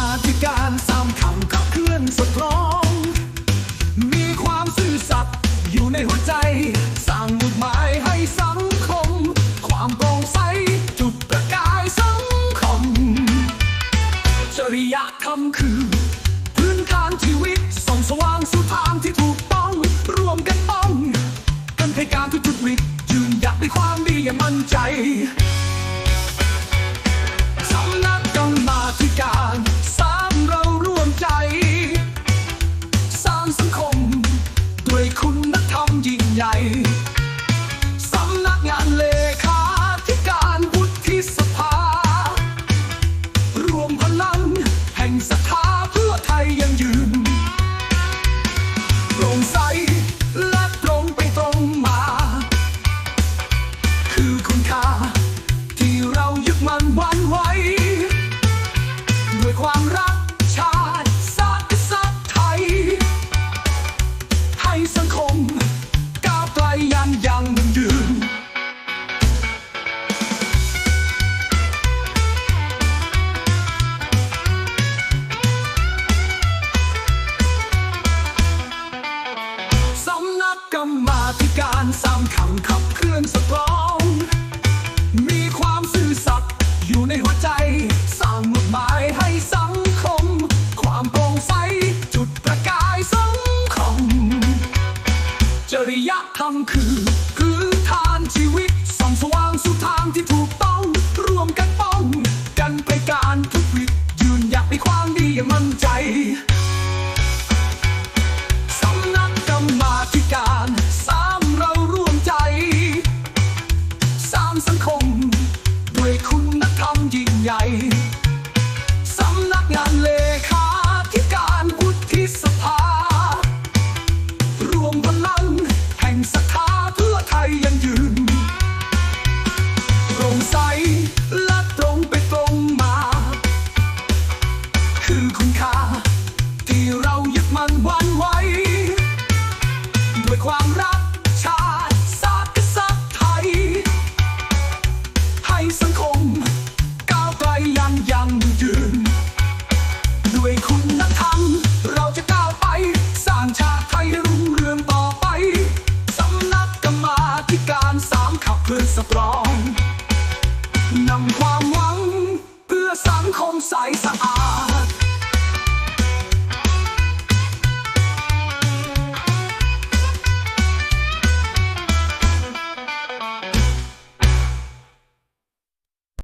มาที่การสามคำขับเคลื่อนสดรอง มีความซื่อสัตย์อยู่ในหัวใจ สร้างมุดหมายให้สังคม ความโปร่งใสจุดประกายสังคม จริยธรรมคือ พื้นฐานชีวิตส่องสว่างสู่ทางที่ถูกต้องรวมกันป้อง กันให้การทุจริตยืนหยัดในความดีอย่างมั่นใจ ใหญ่ กรรมาธิการสามคำขับเคลื่อนสตรอง มีความซื่อสัตย์อยู่ในหัวใจ สร้างกฎหมายให้สังคม ความโปร่งใสจุดประกายสังคม จริยธรรมคือคือทานชีวิต สังคม ด้วยคุณธรรมยิ่งใหญ่ สำนักงานเลขาธิการวุฒิสภา รวมพลังแห่งศรัทธาเพื่อไทยยังยืนโปร่งใส ตรอง นำความหวัง เพื่อสังคมใสสะอาด